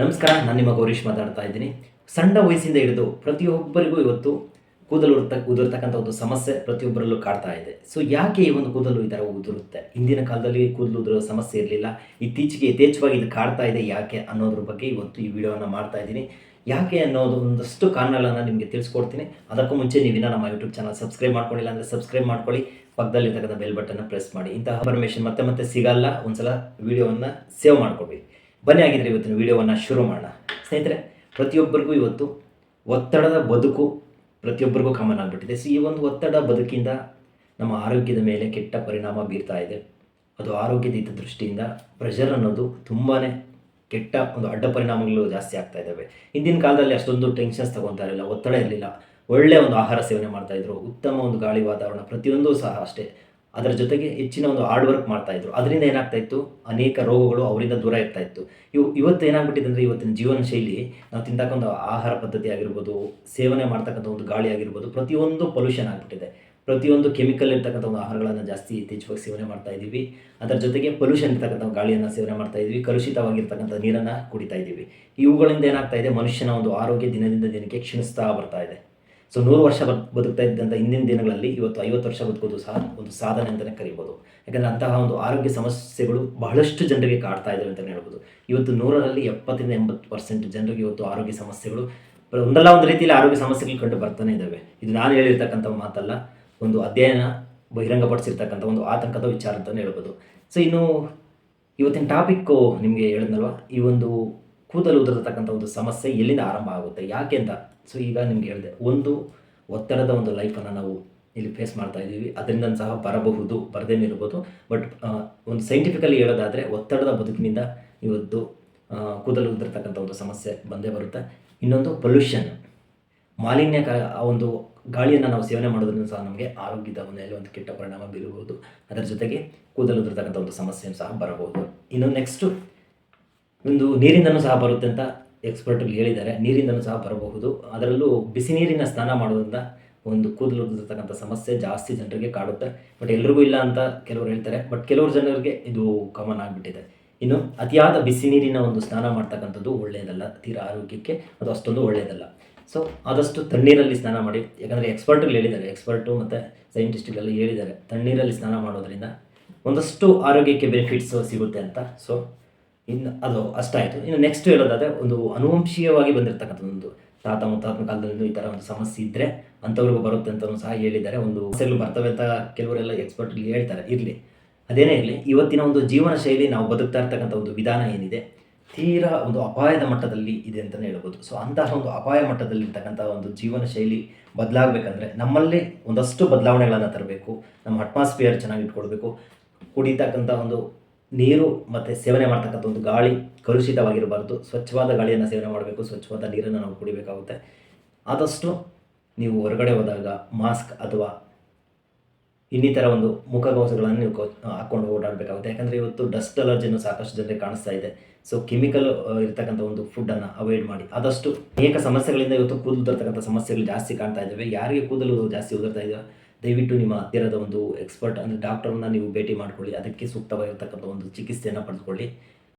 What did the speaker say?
ನಮಸ್ಕಾರ, ನಾನು ನಿಮ್ಮ ಗೌರೀಶ್ ಮಾತಾಡ್ತಾ ಇದ್ದೀನಿ. ಸಣ್ಣ ವಯಸ್ಸಿಂದ ಹಿಡಿದು ಪ್ರತಿಯೊಬ್ಬರಿಗೂ ಇವತ್ತು ಕೂದಲು ಉದುರ್ತ, ಉದುರ್ತಕ್ಕಂಥ ಒಂದು ಸಮಸ್ಯೆ ಪ್ರತಿಯೊಬ್ಬರಲ್ಲೂ ಕಾಡ್ತಾ ಇದೆ. ಸೊ ಯಾಕೆ ಈ ಒಂದು ಕೂದಲು ಈ ಥರ ಉದುರುತ್ತೆ? ಹಿಂದಿನ ಕಾಲದಲ್ಲಿ ಕೂದಲು ಉದುರೋ ಸಮಸ್ಯೆ ಇರಲಿಲ್ಲ. ಇತ್ತೀಚೆಗೆ ಯಥೇಚ್ಛವಾಗಿ ಇದು ಕಾಡ್ತಾ ಇದೆ ಯಾಕೆ ಅನ್ನೋದ್ರ ಬಗ್ಗೆ ಇವತ್ತು ಈ ವಿಡಿಯೋವನ್ನು ಮಾಡ್ತಾ ಇದ್ದೀನಿ. ಯಾಕೆ ಅನ್ನೋದು ಒಂದಷ್ಟು ಕಾರಣಗಳನ್ನು ನಿಮಗೆ ತಿಳಿಸ್ಕೊಡ್ತೀನಿ. ಅದಕ್ಕೂ ಮುಂಚೆ ನೀವಿನ್ನ ನಮ್ಮ ಯೂಟ್ಯೂಬ್ ಚಾನಲ್ ಸಬ್ಸ್ಕ್ರೈಬ್ ಮಾಡ್ಕೊಂಡಿಲ್ಲ ಅಂದರೆ ಸಬ್ಸ್ಕ್ರೈಬ್ ಮಾಡ್ಕೊಳ್ಳಿ. ಪಕ್ಕದಲ್ಲಿರ್ತಕ್ಕಂಥ ಬೆಲ್ ಬಟನ್ನ ಪ್ರೆಸ್ ಮಾಡಿ. ಇಂತಹ ಇನ್ಫಾರ್ಮೇಷನ್ ಮತ್ತೆ ಮತ್ತೆ ಸಿಗಲ್ಲ. ಒಂದ್ಸಲ ವಿಡಿಯೋವನ್ನು ಸೇವ್ ಮಾಡ್ಕೊಳ್ರಿ ಬನ್ನಿ ಆಗಿದ್ರೆ ಇವತ್ತಿನ ವಿಡಿಯೋವನ್ನು ಶುರು ಮಾಡೋಣ. ಸ್ನೇಹಿತರೆ, ಪ್ರತಿಯೊಬ್ಬರಿಗೂ ಇವತ್ತು ಒತ್ತಡದ ಬದುಕು ಪ್ರತಿಯೊಬ್ಬರಿಗೂ ಕಾಮನ್ ಆಗಿಬಿಟ್ಟಿದೆ. ಸೊ ಈ ಒಂದು ಒತ್ತಡ ಬದುಕಿಂದ ನಮ್ಮ ಆರೋಗ್ಯದ ಮೇಲೆ ಕೆಟ್ಟ ಪರಿಣಾಮ ಬೀರ್ತಾ ಇದೆ. ಅದು ಆರೋಗ್ಯದ ಹಿತ ದೃಷ್ಟಿಯಿಂದ ಪ್ರೆಷರ್ ಅನ್ನೋದು ತುಂಬಾ ಕೆಟ್ಟ ಒಂದು ಅಡ್ಡ ಪರಿಣಾಮಗಳು ಜಾಸ್ತಿ ಆಗ್ತಾ ಇದ್ದಾವೆ. ಹಿಂದಿನ ಕಾಲದಲ್ಲಿ ಅಷ್ಟೊಂದು ಟೆನ್ಷನ್ಸ್ ತಗೊತಾ ಇರಲಿಲ್ಲ, ಒತ್ತಡ ಇರಲಿಲ್ಲ. ಒಳ್ಳೆಯ ಒಂದು ಆಹಾರ ಸೇವನೆ ಮಾಡ್ತಾ ಇದ್ರು. ಉತ್ತಮ ಒಂದು ಗಾಳಿ ವಾತಾವರಣ ಪ್ರತಿಯೊಂದು ಸಹ ಅಷ್ಟೇ. ಅದರ ಜೊತೆಗೆ ಹೆಚ್ಚಿನ ಒಂದು ಹಾರ್ಡ್ ವರ್ಕ್ ಮಾಡ್ತಾ ಇದ್ರು. ಅದರಿಂದ ಏನಾಗ್ತಾ ಇತ್ತು? ಅನೇಕ ರೋಗಗಳು ಅವರಿಂದ ದೂರ ಇರ್ತಾ ಇತ್ತು. ಇವು ಇವತ್ತು ಏನಾಗ್ಬಿಟ್ಟಿದೆ ಅಂದರೆ ಇವತ್ತಿನ ಜೀವನ ಶೈಲಿ, ನಾವು ತಿಂತಕ್ಕಂಥ ಆಹಾರ ಪದ್ಧತಿ ಆಗಿರ್ಬೋದು, ಸೇವನೆ ಮಾಡ್ತಕ್ಕಂಥ ಒಂದು ಗಾಳಿ ಆಗಿರ್ಬೋದು, ಪ್ರತಿಯೊಂದು ಪೊಲ್ಯೂಷನ್ ಆಗಿಬಿಟ್ಟಿದೆ. ಪ್ರತಿಯೊಂದು ಕೆಮಿಕಲ್ ಇರ್ತಕ್ಕಂಥ ಒಂದು ಆಹಾರಗಳನ್ನು ಜಾಸ್ತಿ ಇತ್ತೀಚೆಗೆ ಸೇವನೆ ಮಾಡ್ತಾ ಇದ್ದೀವಿ. ಅದರ ಜೊತೆಗೆ ಪೊಲ್ಯೂಷನ್ ಇರ್ತಕ್ಕಂಥ ಗಾಳಿಯನ್ನು ಸೇವನೆ ಮಾಡ್ತಾ ಇದ್ದೀವಿ. ಕಲುಷಿತವಾಗಿರ್ತಕ್ಕಂಥ ನೀರನ್ನು ಕುಡಿತಾ ಇದ್ದೀವಿ. ಇವುಗಳಿಂದ ಏನಾಗ್ತಾ ಇದೆ? ಮನುಷ್ಯನ ಒಂದು ಆರೋಗ್ಯ ದಿನದಿಂದ ದಿನಕ್ಕೆ ಕ್ಷೀಣಿಸ್ತಾ ಬರ್ತಾ ಇದೆ. ಸೊ ನೂರು ವರ್ಷ ಬದ್, ಬದುಕ್ತಾ ಇದ್ದಂಥ ಹಿಂದಿನ ದಿನಗಳಲ್ಲಿ ಇವತ್ತು ಐವತ್ತು ವರ್ಷ ಬದುಕೋದು ಸಹ ಒಂದು ಸಾಧನೆ ಅಂತಲೇ ಕರಿಬೋದು. ಯಾಕಂದರೆ ಅಂತಹ ಒಂದು ಆರೋಗ್ಯ ಸಮಸ್ಯೆಗಳು ಬಹಳಷ್ಟು ಜನರಿಗೆ ಕಾಡ್ತಾ ಇದ್ದಾವೆ ಅಂತಲೇ ಹೇಳ್ಬೋದು. ಇವತ್ತು ನೂರರಲ್ಲಿ ಎಪ್ಪತ್ತರಿಂದ ಎಂಬತ್ತು ಪರ್ಸೆಂಟ್ ಜನರಿಗೆ ಇವತ್ತು ಆರೋಗ್ಯ ಸಮಸ್ಯೆಗಳು ಒಂದಲ್ಲ ಒಂದು ರೀತಿಯಲ್ಲಿ ಆರೋಗ್ಯ ಸಮಸ್ಯೆಗಳು ಕಂಡು ಬರ್ತಾನೆ ಇದ್ದಾವೆ ಇದು ನಾನು ಹೇಳಿರ್ತಕ್ಕಂಥ ಮಾತಲ್ಲ, ಒಂದು ಅಧ್ಯಯನ ಬಹಿರಂಗಪಡಿಸಿರ್ತಕ್ಕಂಥ ಒಂದು ಆತಂಕದ ವಿಚಾರ ಅಂತಲೇ ಹೇಳ್ಬೋದು. ಸೊ ಇನ್ನು ಇವತ್ತಿನ ಟಾಪಿಕ್ಕು ನಿಮಗೆ ಹೇಳಿದ್ನಲ್ವ? ಈ ಒಂದು ಕೂದಲು ಉದುರತಕ್ಕಂಥ ಒಂದು ಸಮಸ್ಯೆ ಎಲ್ಲಿಂದ ಆರಂಭ ಆಗುತ್ತೆ? ಯಾಕೆ ಅಂತ? ಸೊ ಈಗ ನಿಮ್ಗೆ ಹೇಳಿದೆ, ಒಂದು ಒತ್ತಡದ ಒಂದು ಲೈಫನ್ನು ನಾವು ಇಲ್ಲಿ ಫೇಸ್ ಮಾಡ್ತಾ ಇದ್ದೀವಿ. ಅದರಿಂದ ಸಹ ಬರಬಹುದು, ಬರದೇನೆ ಇರ್ಬೋದು. ಬಟ್ ಒಂದು ಸೈಂಟಿಫಿಕಲಿ ಹೇಳೋದಾದರೆ, ಒತ್ತಡದ ಬದುಕಿನಿಂದ ಇವತ್ತು ಕೂದಲು ಉದುರತಕ್ಕಂಥ ಒಂದು ಸಮಸ್ಯೆ ಬಂದೇ ಬರುತ್ತೆ. ಇನ್ನೊಂದು ಪೊಲ್ಯೂಷನ್ ಮಾಲಿನ್ಯ ಆ ಒಂದು ಗಾಳಿಯನ್ನು ನಾವು ಸೇವನೆ ಮಾಡೋದ್ರಿಂದ ಸಹ ನಮಗೆ ಆರೋಗ್ಯದ ಮನೆಯಲ್ಲಿ ಒಂದು ಕೆಟ್ಟ ಪರಿಣಾಮ ಬೀರಬಹುದು. ಅದರ ಜೊತೆಗೆ ಕೂದಲು ಉದುರತಕ್ಕಂಥ ಒಂದು ಸಮಸ್ಯೆಯನ್ನು ಸಹ ಬರಬಹುದು. ಇನ್ನು ನೆಕ್ಸ್ಟು ಒಂದು ನೀರಿಂದನೂ ಸಹ ಬರುತ್ತೆ ಅಂತ ಎಕ್ಸ್ಪರ್ಟ್ಗಳು ಹೇಳಿದ್ದಾರೆ. ನೀರಿಂದನೂ ಸಹ ಬರಬಹುದು. ಅದರಲ್ಲೂ ಬಿಸಿ ನೀರಿನ ಸ್ನಾನ ಮಾಡೋದ್ರಿಂದ ಒಂದು ಕೂದಲು ಉದುರ್ತಕ್ಕಂಥ ಸಮಸ್ಯೆ ಜಾಸ್ತಿ ಜನರಿಗೆ ಕಾಡುತ್ತೆ. ಬಟ್ ಎಲ್ರಿಗೂ ಇಲ್ಲ ಅಂತ ಕೆಲವರು ಹೇಳ್ತಾರೆ. ಬಟ್ ಕೆಲವರು ಜನರಿಗೆ ಇದು ಕಾಮನ್ ಆಗಿಬಿಟ್ಟಿದೆ. ಇನ್ನು ಅತಿಯಾದ ಬಿಸಿ ನೀರಿನ ಒಂದು ಸ್ನಾನ ಮಾಡ್ತಕ್ಕಂಥದ್ದು ಒಳ್ಳೆಯದಲ್ಲ. ತೀರಾ ಆರೋಗ್ಯಕ್ಕೆ ಅದು ಅಷ್ಟೊಂದು ಒಳ್ಳೆಯದಲ್ಲ. ಸೊ ಆದಷ್ಟು ತಣ್ಣೀರಲ್ಲಿ ಸ್ನಾನ ಮಾಡಿ. ಯಾಕಂದರೆ ಎಕ್ಸ್ಪರ್ಟ್ಗಳು ಹೇಳಿದ್ದಾರೆ. ಎಕ್ಸ್ಪರ್ಟು ಮತ್ತು ಸೈಂಟಿಸ್ಟ್ಗಳೆಲ್ಲ ಹೇಳಿದ್ದಾರೆ. ತಣ್ಣೀರಲ್ಲಿ ಸ್ನಾನ ಮಾಡೋದ್ರಿಂದ ಒಂದಷ್ಟು ಆರೋಗ್ಯಕ್ಕೆ ಬೆನಿಫಿಟ್ಸ್ ಸಿಗುತ್ತೆ ಅಂತ. ಸೊ ಇನ್ನು ಅದು ಅಷ್ಟಾಯಿತು. ಇನ್ನು ನೆಕ್ಸ್ಟ್ ಹೇಳೋದಾದರೆ ಒಂದು ಅನುವಂಶೀಯವಾಗಿ ಬಂದಿರತಕ್ಕಂಥ ಒಂದು ತಾತ ಮುತ್ತಾತನ ಕಾಲದಲ್ಲಿ ಈ ಥರ ಒಂದು ಸಮಸ್ಯೆ ಇದ್ದರೆ ಅಂಥವ್ರಿಗೂ ಬರುತ್ತೆ ಅಂತಲೂ ಸಹ ಹೇಳಿದ್ದಾರೆ. ಒಂದು ಸೆಲ್ಲು ಬರ್ತವೆ ಅಂತ ಕೆಲವರೆಲ್ಲ ಎಕ್ಸ್ಪರ್ಟ್ ಹೇಳ್ತಾರೆ. ಇರಲಿ. ಅದೇನೇ ಇರಲಿ, ಇವತ್ತಿನ ಒಂದು ಜೀವನ ಶೈಲಿ ನಾವು ಬದುಕ್ತಾ ಇರ್ತಕ್ಕಂಥ ಒಂದು ವಿಧಾನ ಏನಿದೆ? ತೀರಾ ಒಂದು ಅಪಾಯದ ಮಟ್ಟದಲ್ಲಿ ಇದೆ ಅಂತಲೇ ಹೇಳ್ಬೋದು. ಸೊ ಅಂತಹ ಒಂದು ಅಪಾಯ ಮಟ್ಟದಲ್ಲಿರ್ತಕ್ಕಂಥ ಒಂದು ಜೀವನ ಶೈಲಿ ಬದಲಾಗಬೇಕಂದ್ರೆ ನಮ್ಮಲ್ಲಿ ಒಂದಷ್ಟು ಬದಲಾವಣೆಗಳನ್ನು ತರಬೇಕು. ನಮ್ಮ ಅಟ್ಮಾಸ್ಫಿಯರ್ ಚೆನ್ನಾಗಿ ಇಟ್ಕೊಳ್ಬೇಕು. ಕುಡಿತಕ್ಕಂಥ ಒಂದು ನೀರು ಮತ್ತು ಸೇವನೆ ಮಾಡ್ತಕ್ಕಂಥ ಒಂದು ಗಾಳಿ ಕಲುಷಿತವಾಗಿರಬಾರ್ದು. ಸ್ವಚ್ಛವಾದ ಗಾಳಿಯನ್ನು ಸೇವನೆ ಮಾಡಬೇಕು, ಸ್ವಚ್ಛವಾದ ನೀರನ್ನು ನಾವು ಕುಡಿಬೇಕಾಗುತ್ತೆ. ಆದಷ್ಟು ನೀವು ಹೊರಗಡೆ ಹೋದಾಗ ಮಾಸ್ಕ್ ಅಥವಾ ಇನ್ನಿತರ ಒಂದು ಮುಖಗವಸುಗಳನ್ನು ನೀವು ಹಾಕ್ಕೊಂಡು ಓಡಾಡಬೇಕಾಗುತ್ತೆ. ಯಾಕಂದರೆ ಇವತ್ತು ಡಸ್ಟ್ ಅಲರ್ಜಿನೂ ಸಾಕಷ್ಟು ಜನರಿಗೆ ಕಾಣಿಸ್ತಾ ಇದೆ. ಸೊ ಕೆಮಿಕಲ್ ಇರ್ತಕ್ಕಂಥ ಒಂದು ಫುಡ್ಡನ್ನು ಅವಾಯ್ಡ್ ಮಾಡಿ. ಆದಷ್ಟು ಅನೇಕ ಸಮಸ್ಯೆಗಳಿಂದ ಇವತ್ತು ಕೂದಲು ಉದುರ್ತಕ್ಕಂಥ ಸಮಸ್ಯೆಗಳು ಜಾಸ್ತಿ ಕಾಣ್ತಾ ಇದ್ದಾವೆ ಯಾರಿಗೆ ಕೂದಲು ಜಾಸ್ತಿ ಉದುರ್ತಾ ಇದೆಯೋ ದಯವಿಟ್ಟು ನಿಮ್ಮ ಹತ್ತಿರದ ಒಂದು ಎಕ್ಸ್ಪರ್ಟ್ ಅಂದರೆ ಡಾಕ್ಟರ್ನ ನೀವು ಭೇಟಿ ಮಾಡಿಕೊಳ್ಳಿ. ಅದಕ್ಕೆ ಸೂಕ್ತವಾಗಿರ್ತಕ್ಕಂಥ ಒಂದು ಚಿಕಿತ್ಸೆಯನ್ನು ಪಡೆದುಕೊಳ್ಳಿ.